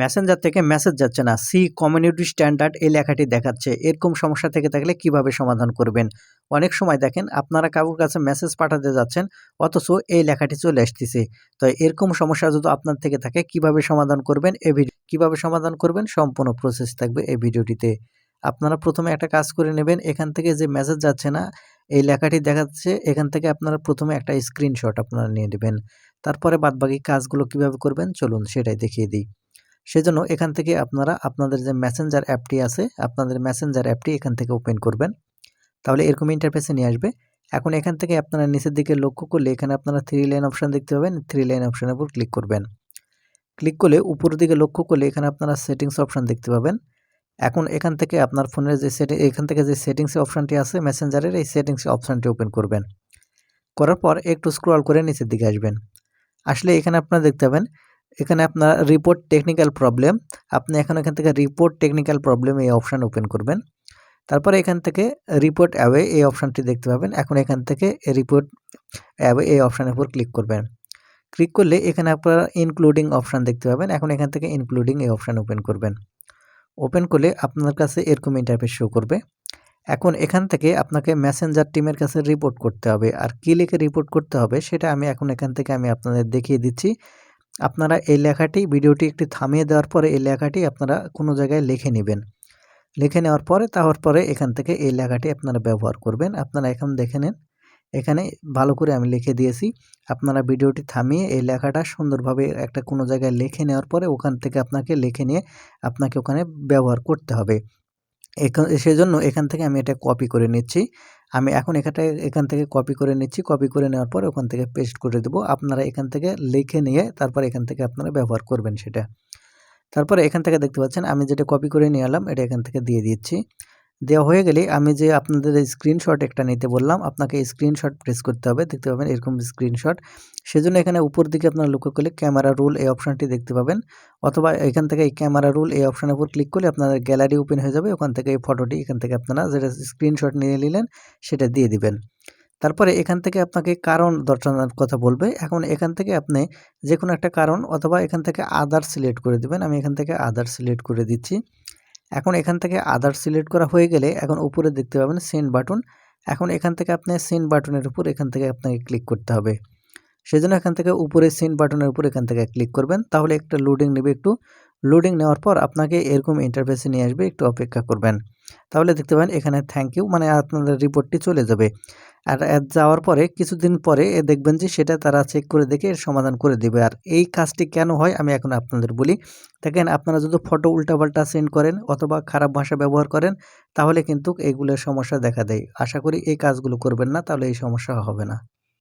Messenger থেকে message যাচ্ছে না। সি কমিউনিটি স্ট্যান্ডার্ড এই লেখাটি দেখাচ্ছে। এরকম সমস্যা থেকে থাকলে কীভাবে সমাধান করবেন? অনেক সময় দেখেন, আপনারা কারোর কাছে মেসেজ পাঠাতে যাচ্ছেন, অথচ এই লেখাটি চলে আসতেছে। তো এরকম সমস্যা যদি আপনার থেকে থাকে, কীভাবে সমাধান করবেন? এই ভিডিও, কীভাবে সমাধান করবেন? সম্পূর্ণ প্রসেস থাকবে এই ভিডিওটিতে। আপনারা প্রথমে একটা কাজ করে নেবেন, এখান থেকে যে মেসেজ যাচ্ছে না, এই লেখাটি দেখাচ্ছে, এখান থেকে আপনারা প্রথমে একটা স্ক্রিনশট আপনারা নিয়ে নেবেন। তারপরে বাদবাকি কাজগুলো কীভাবে করবেন? চলুন সেটাই দেখিয়ে দিই। সেজন্য এখান থেকে আপনারা আপনাদের যে মেসেঞ্জার অ্যাপটি আছে, আপনাদের মেসেঞ্জার অ্যাপটি এখান থেকে ওপেন করবেন। তাহলে এরকম ইন্টারফেসে নিয়ে আসবে। এখন এখান থেকে আপনারা নিচের দিকে লক্ষ্য করলে এখানে আপনারা থ্রি লাইন অপশান দেখতে পাবেন। থ্রি লাইন অপশানের উপর ক্লিক করবেন। ক্লিক করলে উপরের দিকে লক্ষ্য করলে এখানে আপনারা সেটিংস অপশান দেখতে পাবেন। এখন এখান থেকে আপনার ফোনের যে সেটিং এখান থেকে যে সেটিংস অপশানটি আছে মেসেঞ্জারের এই সেটিংস অপশানটি ওপেন করবেন। করার পর একটু স্ক্রল করে নিচের দিকে আসবেন। আসলে এখানে আপনারা দেখতে পাবেন এখানে আপনার রিপোর্ট টেকনিক্যাল প্রবলেম আপনি এখন এখান থেকে রিপোর্ট টেকনিক্যাল প্রবলেম এই অপশান ওপেন করবেন। তারপরে এখান থেকে রিপোর্ট অ্যাওয়ে এই অপশানটি দেখতে পাবেন। এখন এখান থেকে রিপোর্ট অ্যাওয়ে এই অপশানের উপর ক্লিক করবেন। ক্লিক করলে এখানে আপনারা ইনক্লুডিং অপশান দেখতে পাবেন। এখন এখান থেকে ইনক্লুডিং এই অপশান ওপেন করবেন। ওপেন করলে আপনার কাছে এরকম ইন্টারফেস শো করবে। এখন এখান থেকে আপনাকে মেসেঞ্জার টিমের কাছে রিপোর্ট করতে হবে। আর কী লিখে রিপোর্ট করতে হবে সেটা আমি এখন এখান থেকে আমি আপনাদের দেখিয়ে দিচ্ছি। আপনারা এই লেখাটি, ভিডিওটি একটি থামিয়ে দেওয়ার পরে এই লেখাটি আপনারা কোনো জায়গায় লিখে নেবেন। লিখে নেওয়ার পরে, তারপর পরে এখান থেকে এই লেখাটি আপনারা ব্যবহার করবেন। আপনারা এখন দেখে নেন, এখানে ভালো করে আমি লিখে দিয়েছি। আপনারা ভিডিওটি থামিয়ে এই লেখাটা সুন্দরভাবে একটা কোনো জায়গায় লিখে নেওয়ার পরে ওখান থেকে আপনাকে লিখে নিয়ে আপনাকে ওখানে ব্যবহার করতে হবে। এখান সেজন্য এখান থেকে আমি এটা কপি করে নিচ্ছি। আমি এখন এখানটা, এখান থেকে কপি করে নিচ্ছি। কপি করে নেওয়ার পর ওখান থেকে পেস্ট করে দেবো। আপনারা এখান থেকে লিখে নিয়ে তারপর এখান থেকে আপনারা ব্যবহার করবেন সেটা। তারপরে এখান থেকে দেখতে পাচ্ছেন, আমি যেটা কপি করে নিয়ে এলাম, এটা এখান থেকে দিয়ে দিচ্ছি। দেওয়া হয়ে গেলে আমি যে আপনাদের স্ক্রিনশট একটা নিতে বললাম, আপনাকে স্ক্রিনশট প্রেস করতে হবে, দেখতে পাবেন এরকম স্ক্রিনশট সেজন্য এখানে উপর দিকে আপনারা লক্ষ্য করলে ক্যামেরা রুল এই অপশানটি দেখতে পাবেন। অথবা এখান থেকে এই ক্যামেরা রুল এই অপশানের উপর ক্লিক করলে আপনাদের গ্যালারি ওপেন হয়ে যাবে, ওখান থেকে এই ফটোটি এখান থেকে আপনারা যেটা স্ক্রিনশট নিয়ে নিলেন, সেটা দিয়ে দিবেন। তারপরে এখান থেকে আপনাকে কারণ দর্শানোর কথা বলবে। এখন এখান থেকে আপনি যে কোনো একটা কারণ অথবা এখান থেকে আদার সিলেক্ট করে দিবেন। আমি এখান থেকে আদার সিলেক্ট করে দিচ্ছি। এখন এখান থেকে আদার সিলেক্ট করা হয়ে গেলে এখন উপরে দেখতে পাবেন সেন্ড বাটন এখন এখান থেকে আপনি সেন্ড বাটনের উপর এখান থেকে আপনাকে ক্লিক করতে হবে। সেজন্য এখান থেকে উপরে সেন্ড বাটনের উপর এখান থেকে ক্লিক করবেন। তাহলে একটা লোডিং নেবে একটু। লোডিং নেওয়ার পর আপনাকে এরকম ইন্টারফেসে নিয়ে আসবে, একটু অপেক্ষা করবেন। তাহলে দেখতে পাবেন এখানে থ্যাংক ইউ মানে আপনাদের রিপোর্টটি চলে যাবে। আর যাওয়ার পরে কিছুদিন পরে দেখবেন যে সেটা তারা চেক করে দেখে এর সমাধান করে দেবে। আর এই কাজটি কেন হয় আমি এখন আপনাদের বলি। দেখেন আপনারা যদি ফটো উল্টাপাল্টা সেন্ড করেন অথবা খারাপ ভাষা ব্যবহার করেন, তাহলে কিন্তু এইগুলোর সমস্যা দেখা দেয়। আশা করি এই কাজগুলো করবেন না, তাহলে এই সমস্যা হবে না।